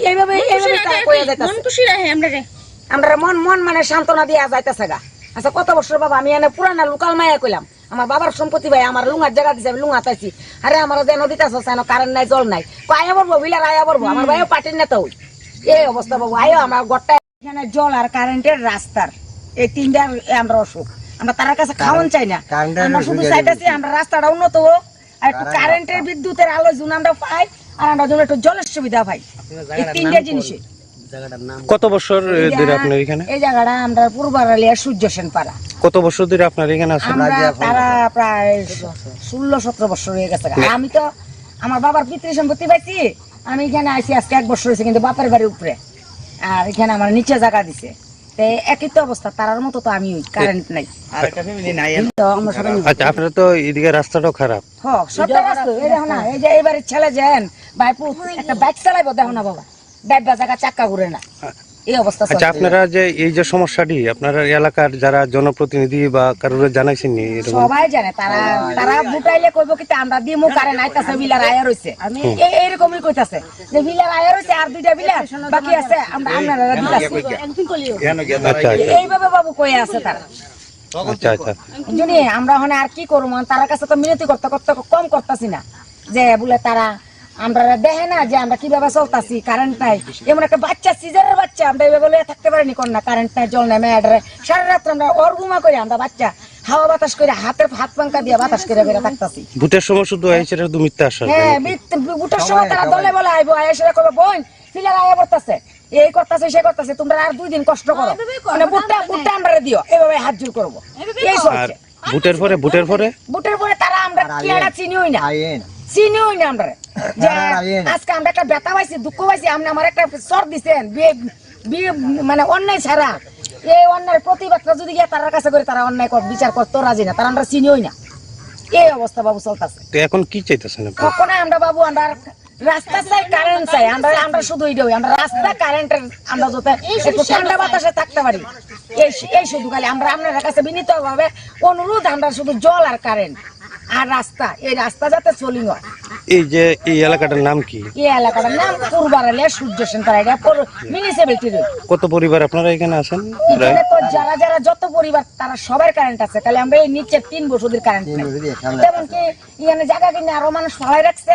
এই- এইভাবে এইভাবে কইয়া যাইতাছে মন খুশি রাখে আমরা রে আমরা মন মন মানে সান্ত্বনা দিয়া যাইতেছে গা। আচ্ছা কত বছর বাবা আমি এনে পুরানা লোকাল মায়া কইলাম। আমার বাবার সম্পত্তি ভাই আমার লুঙার জায়গা দিছে আমি লুঙা তাইছি আরে আমার যে নদীতে আছে না কারেন্ট নাই জল নাই। আয়া বলব বিলার আয়া বলব আমার ভাইও পাটির নেতা হই এই অবস্থা বাবু আয়ো আমার গড়টা এখানে জল আর কারেন্টের রাস্তার। এই তিনটা আমরা অসুখ। আমরা তার কাছে খাওয়ান চাই না। আমরা শুধু চাইতেছি আমরা রাস্তাটা উন্নত হোক। আর একটু কারেন্টের বিদ্যুতের আলো জুন আমরা পাই। আর আমরা যেন একটু জলের সুবিধা পাই এই তিনটা জিনিসে। কত বছর ধরে আপনার এখানে? এই জায়গাটা আমরা পূর্বারালিয়া সূর্য সেন পাড়া কত বছর ধরে আপনার এখানে আছেন? তারা প্রায় ষোলো সতেরো বছর হয়ে গেছে আমি তো আমার বাবার পিতৃ সম্পত্তি পাইছি। আমি এখানে আইছি আজকে এক বছর হয়েছে কিন্তু বাপের বাড়ির উপরে। আর এখানে আমার নিচে জায়গা দিছে। তো একই তো অবস্থা তারার মতো তো আমি কারেন্ট নাই। আচ্ছা আপনার তো এদিকে রাস্তাটাও খারাপ। হ সবটা রাস্তা। এই দেখো না এই যে এবারে ছেলে যেন বাইপু একটা বাইক চালাইবো দেখো না বাবা। ডাব্বা জায়গা চাক্কা ঘুরে না। এই অবস্থা আচ্ছা আপনারা যে এই যে সমস্যাটি আপনার এলাকার যারা জনপ্রতিনিধি বা কারোর জানাইছেন নি সবাই জানে তারা তারা বুটাইলে কইব কি আমরা দিমু কারে নাইতাছে বিলার আয়া রইছে। এই এরকমই কইতাছে যে বিলার আয়া রইছে আর দুইটা বিলার বাকি আছে আমরা আপনারা দিতাছি। আচ্ছা আচ্ছা। এইভাবে বাবু কই আছে তারা। আচ্ছা আচ্ছা। আমরা আর কি করব? তার কাছে তো মিনতি করতে করতে কম করতেছি না। যে বলে তারা আমরা দেখে না যে আমরা কীভাবে চলতাছি কারেন্ট নাই। এমন একটা বাচ্চা সিজারের বাচ্চা আমরা এইভাবে লইয়া থাকতে পারিনি কোন না কারেন্ট নাই জল নাই মেয়াডারে। সারা রাত্র আমরা অর্গুমা করে আমরা বাচ্চা হাওয়া বাতাস করে হাতের হাত পাঙ্কা দিয়ে বাতাস করে করে থাকতাছি। ভোটের সময় শুধু আইসে তো মিথ্যা হ্যাঁ বুটার সময় তারা দলে বলে আইবো আয় সেটা করবে বোন ফিলার আয়া করতেছে এই করতেছে সে করতেছে তোমরা আর দুই দিন কষ্ট করো। মানে বুটটা বুটটা আমরা দিও এভাবে হাত জোর করব। এই পরে ভোটের পরে বুটের পরে তারা আমরা কেডা চিনিই না? আইন না আমরা। যে আজকে আমরা একটা ব্যথা পাইছি দুঃখ পাইছি আপনি আমার একটা সর দিছেন। বিয়ে বিয়ে মানে অন্যায় ছাড়া। এই অন্যায় প্রতিবাদটা যদি গিয়ে তার কাছে করে তারা অন্যায় বিচার করতো রাজি না। তারা আমরা চিনিই না। এই অবস্থা বাবু চলতেছে। তো এখন কি চাইতেছেন আপনি? আমরা বাবু আমরা রাস্তা চাই কারেন্ট চাই। আমরা আমরা শুধু এইটাই আমরা রাস্তা কারেন্টের আমরা যাতে একটু ঠান্ডা বাতাসে থাকতে পারি। এই এই শুধু খালি আমরা আপনার কাছে বিনীত ভাবে অনুরোধ আমরা শুধু জল আর কারেন্ট আর রাস্তা এই রাস্তা যাতে চলি হয়। এই যে এই এলাকাটার নাম কি? এই এলাকাটার নাম পূর্বারালে সূর্য সেন্টার এটা মিউনিসিপ্যালিটি কত পরিবার আপনারা এখানে আছেন? এখানে তো যারা যারা যত পরিবার তারা সবার কারেন্ট আছে। তাহলে আমরা এই নিচে তিন বছরের কারেন্ট এমনকি যেমন কি এখানে জায়গা কিনে আরও মানুষ সবাই রাখছে।